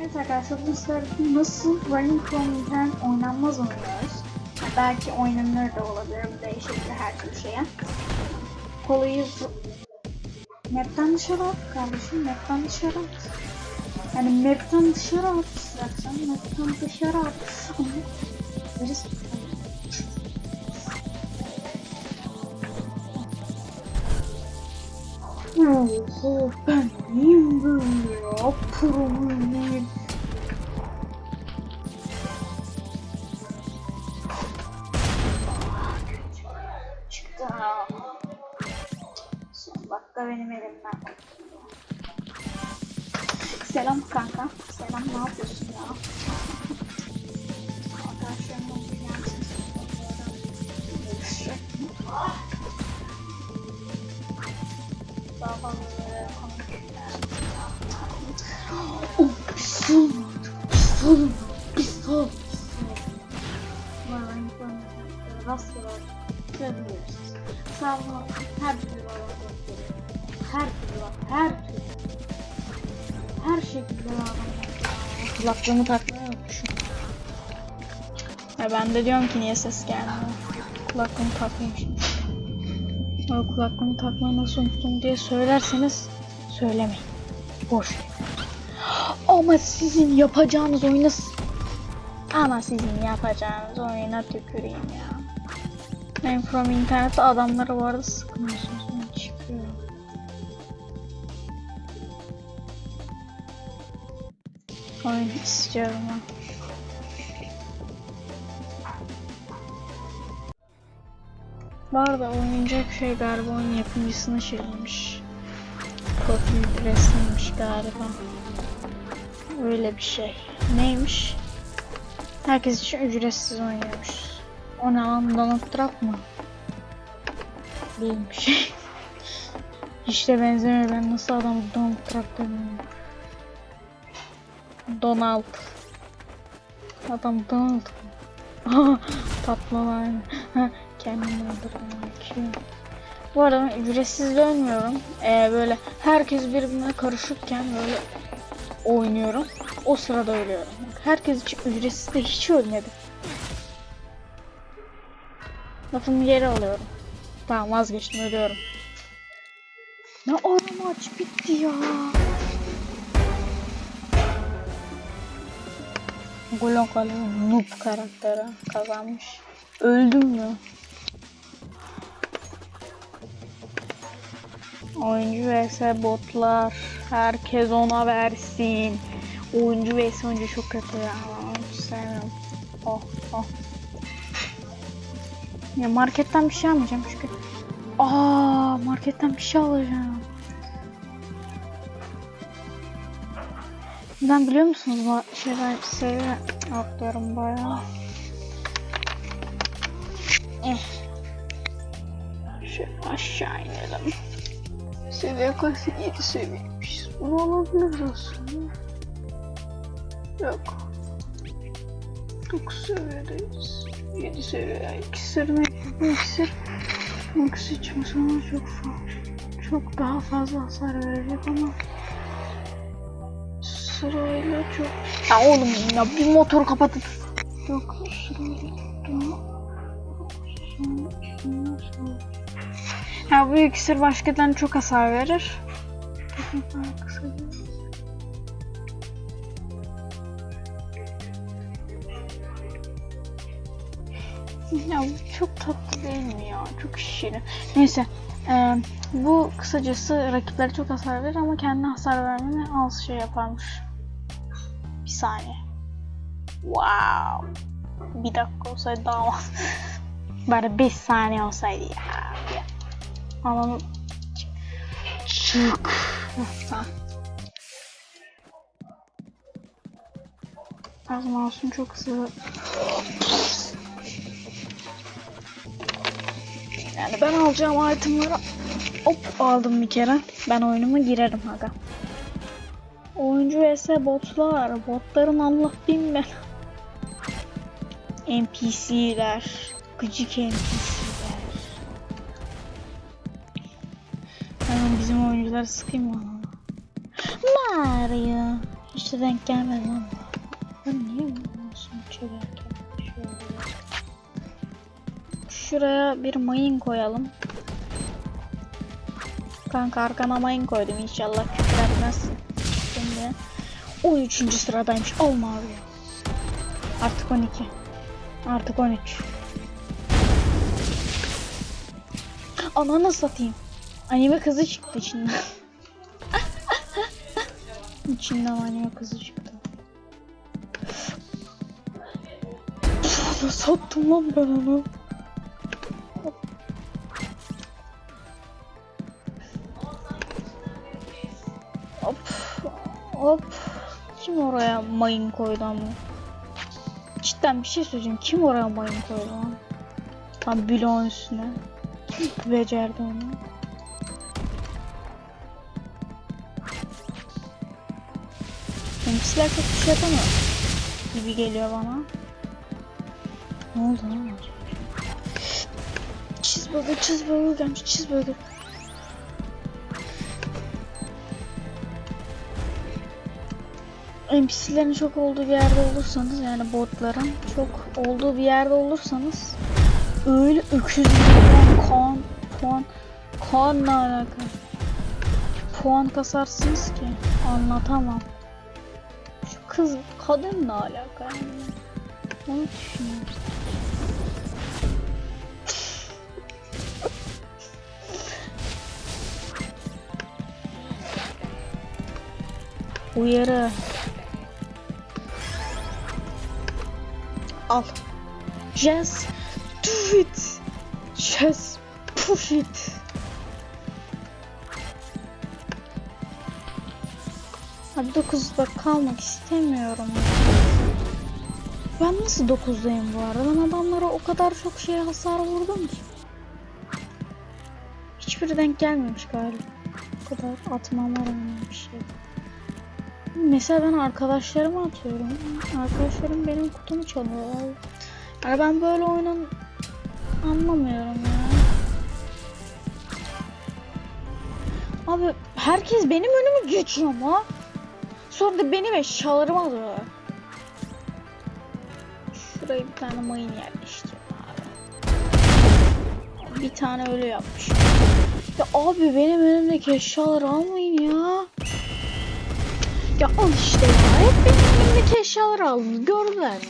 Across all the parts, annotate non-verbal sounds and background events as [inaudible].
Evet arkadaşlar bu sefer nasıl Running Internet oynanmaz oynuyoruz. Belki oynanır da olabilir. Bu değişebilir her türlü şeye. Kolayı map'ten dışarı at kardeşim. Map'ten dışarı at. Yani map'ten dışarı at istersen. Map'ten dışarı at. [laughs] Birisi Oho ben neyim böyle ya? Pro şekilde. Kulaklığımı takmayı unutmuşum. Ya ben de diyorum ki niye ses gelmiyor. Kulaklığımı takmaymışım. O kulaklığımı takmayı nasıl unuttum diye söylerseniz söylemeyin. Boş. Ama sizin yapacağınız oyuna ama sizin yapacağınız oyuna tüküreyim ya. Ben from internette adamları bu arada sıkmıyorsunuz. Oyun istiyorum ben. Bu arada oynayacak şey galiba oyun yapımcısına şeymiş. Profil resmiymiş galiba. Öyle bir şey. Neymiş? Herkes için ücretsiz oynuyormuş. O ne lan Donald Trump mı? Değilmiş. [laughs] Hiç de benzemiyor. Ben nasıl adam Donald Trump demiyorum. Donald. Adam Donald. [laughs] Ha, [laughs] Kendimi öldürmek. Bu arada ücretsiz de ölmüyorum. Ee, böyle herkes birbirine karışırken böyle oynuyorum. O sırada ölüyorum. Herkes için ücretsiz de hiç ölmedim. Lafımı geri alıyorum. Tamam vazgeçtim ölüyorum. Ne ara maç bitti ya. Golon kalemi noob karakteri kazanmış. Öldüm mü? Oyuncu vs botlar. Herkes ona versin. Oyuncu vs oyuncu çok kötü ya. Hiç sevmiyorum. Oh oh. Ya marketten bir şey almayacağım çünkü. Aa marketten bir şey alacağım. Ben biliyor musunuz bu şeyler seviye atlıyorum bayağı. Eh. Şöyle aşağı inelim. Seviye kaç? 7 seviyeymiş. Bunu alabiliriz aslında. Yok. 9 seviyedeyiz. 7 seviye. İkisir mi? Bu iksir. Bu iksir çalışmalar çok fa- çok daha fazla hasar verecek ama sırayla çok... Ya oğlum ya bir motor sırayla. Sonra- sonra- Ha bu iksir başkalarına çok hasar verir. Ya bu çok tatlı değil mi ya? Çok şirin. Neyse. eee, bu kısacası rakiplere çok hasar verir ama kendine hasar vermeni az şey yaparmış. Bir saniye. Wow. Bir dakika olsaydı daha az. Bari 5 saniye olsaydı ya. Alanı çık. Tamam. Az mouse'um çok hızlı. Yani ben alacağım itemları hop aldım bir kere. Ben oyunuma girerim aga. Oyuncu vs botlar. Botların Allah bin. NPC'ler. Gıcık NPC'ler. Hemen bizim oyuncuları sıkayım mı? Mario. De denk gelmedi lan. Ben niye olsun çekerken şöyle. Şuraya bir mayın koyalım. Kanka arkana mayın koydum inşallah küfür. Şimdi 13. sıradaymış. Olma abi ya. Artık 12. Artık 13. Ananı satayım. Anime kızı çıktı içinden. [laughs] İçinden anime kızı çıktı. Nasıl sattım lan ben onu? Kim oraya mayın koydu ama? Cidden bir şey söyleyeceğim. Kim oraya mayın koydu lan? Tam bloğun üstüne. Becerdi onu? Benimkiler çok bir şey yapamıyor. Gibi geliyor bana. Ne oldu lan? Cheeseburger, cheeseburger gelmiş, cheeseburger. NPC'lerin çok olduğu bir yerde olursanız yani botların çok olduğu bir yerde olursanız öyle öküz gibi puan, puan, puan, puanla alakalı puan kasarsınız ki anlatamam. Şu kız kadınla alakalı. Onu düşünüyorum. Uyarı. Al. Just do it. Just push it. Abi 9'da kalmak istemiyorum. Ben nasıl 9'dayım bu arada? Ben adamlara o kadar çok şeye hasar vurdum ki. Hiçbiri denk gelmemiş galiba. O kadar atmama rağmen bir şey. Mesela ben arkadaşlarıma atıyorum. Arkadaşlarım benim kutumu çalıyorlar. Yani ben böyle oyunun anlamıyorum ya. Abi herkes benim önümü geçiyor ama. Sonra da benim eşyalarımı alıyor. Şuraya bir tane mayın yerleştirdim abi. Bir tane öyle yapmış. Ya abi benim önümdeki eşyaları almayın ya. Ya al işte ya. Hep benim önümdeki eşyaları aldınız. Gördüler mi?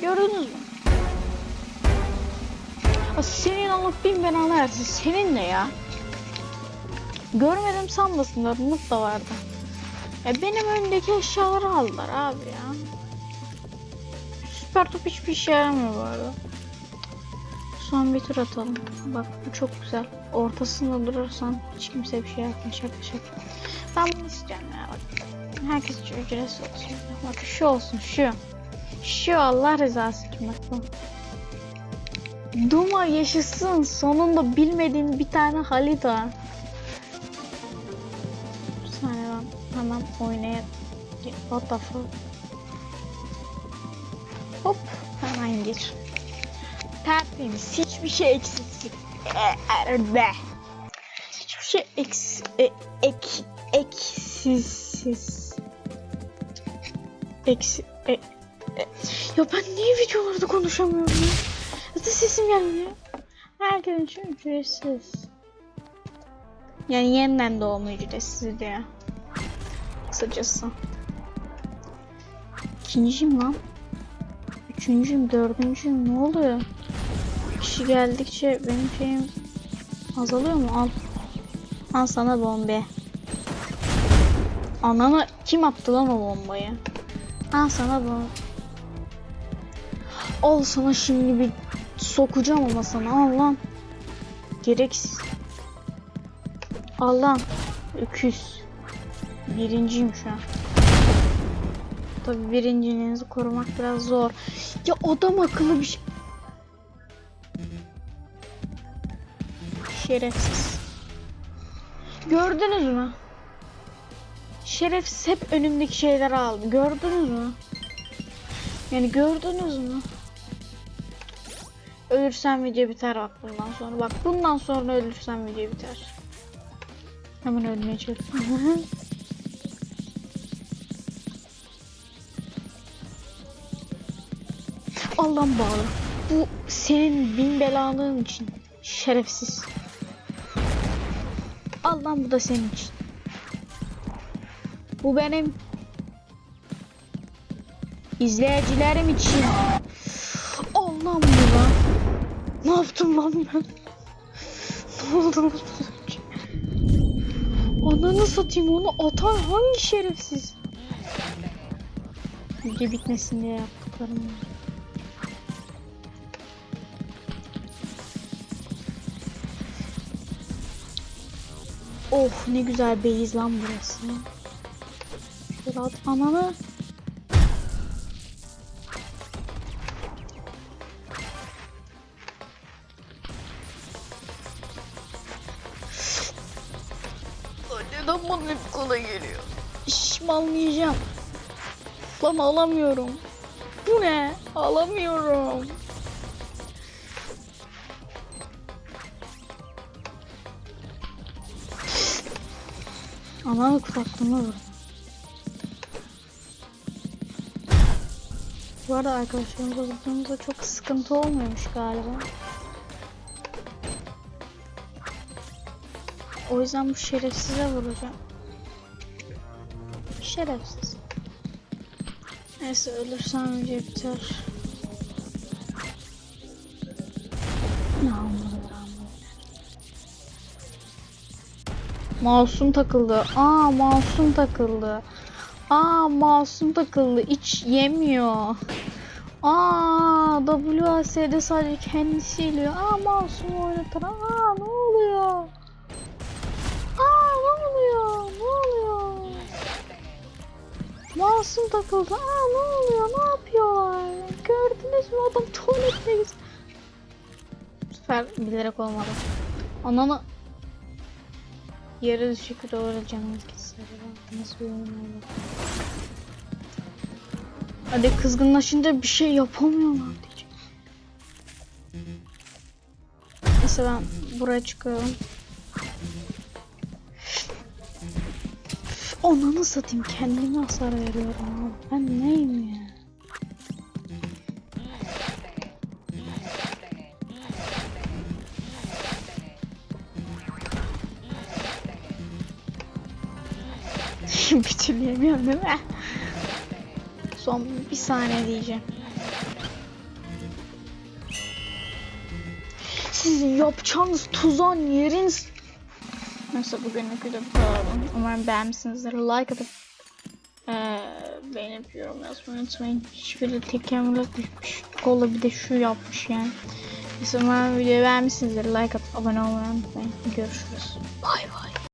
Gördünüz mü? Ya senin Allah bin belanı versin. Senin ne ya? Görmedim sanmasınlar. Umut da vardı. Ya benim önümdeki eşyaları aldılar abi ya. Süper top hiçbir işe yaramıyor bu arada. Son bir tur atalım. Bak bu çok güzel. Ortasında durursan hiç kimse bir şey yapmıyor. Şaka şaka. Ben bunu istiyorum ya bak. Herkes için ücretsiz olsun. Bak şu olsun şu. Şu Allah rızası için bak bu. Duma yaşasın. Sonunda bilmediğim bir tane Halida. Bir saniye ben hemen oynaya... What the fuck? Hop hemen gir. Tertemiz. Hiçbir şey eksiksiz. Erde. Hiçbir şey eks... E, ek... Eksiksiz. Eksi... E, e. Ya ben niye videolarda konuşamıyorum ya? Zaten sesim gelmiyor. Herkesin için ücretsiz. Yani yeniden doğma ücretsiz diyor. Kısacası. İkinciyim lan. Üçüncüyüm, dördüncüyüm. Ne oluyor? Kişi geldikçe benim şeyim azalıyor mu? Al. Al sana bombe. Anana kim attı lan o bombayı? Al sana bu. Al sana şimdi bir sokacağım ama sana. Al lan. Gereksiz. Al lan. Öküz. Birinciyim şu an. Tabi birinciliğinizi korumak biraz zor. Ya adam akıllı bir şey. Şerefsiz. Gördünüz mü? şerefsiz hep önümdeki şeyleri aldı. Gördünüz mü? Yani gördünüz mü? Ölürsem video biter bak bundan sonra. Bak bundan sonra ölürsem video biter. Hemen ölmeye çalışıyorum. [laughs] Allah'ım bağlı. Bu senin bin belalığın için. Şerefsiz. Allah'ım bu da senin için. Bu benim izleyicilerim için. Allah'ım bu. Ne yaptım lan ben? Ne oldu lan? Ananı satayım onu atan hangi şerefsiz? Video bitmesin diye yaptıklarım. Oh ne güzel beyiz lan burası. At ananı. Neden bana hep kolay geliyor? Şişmanlayacağım. Lan alamıyorum. Bu ne? Alamıyorum. Ananı kulaklığıma vurdum. Bu arada arkadaşlarımızla vurduğumuzda çok sıkıntı olmuyormuş galiba. O yüzden bu şerefsize vuracağım. Şerefsiz. Neyse ölürsem önce biter. Masum takıldı. Aa masum takıldı. Aa masum takıldı. İç yemiyor. Aa WAS'de sadece kendisi yiyor. Aa masum oynatır. Aa ne oluyor? Aa ne oluyor? Ne oluyor? Masum takıldı. Aa ne oluyor? Ne yapıyorlar? Gördünüz mü adam tuvaletine gitti. Bu bilerek olmadı. Ananı Yarı düşük doğru canımız gitsin. Nasıl bir oyun oldu? Hadi kızgınlaşınca bir şey yapamıyorlar diyeceğim. Neyse ben buraya çıkıyorum. Ananı satayım kendime hasar veriyorum. Ben neyim ya? [laughs] bir türlü yemiyorum değil mi? Son bir saniye diyeceğim. Sizin yapacağınız tuzağın yeriniz... Neyse bugünlük video bu kadar. Umarım beğenmişsinizdir. Like atıp ee, beğenip yorum yazmayı unutmayın. Hiçbiri tekamüle düşmüş. Kolla bir de şu yapmış yani. Neyse umarım videoyu beğenmişsinizdir. Like atıp abone olmayı unutmayın. Görüşürüz. Bay.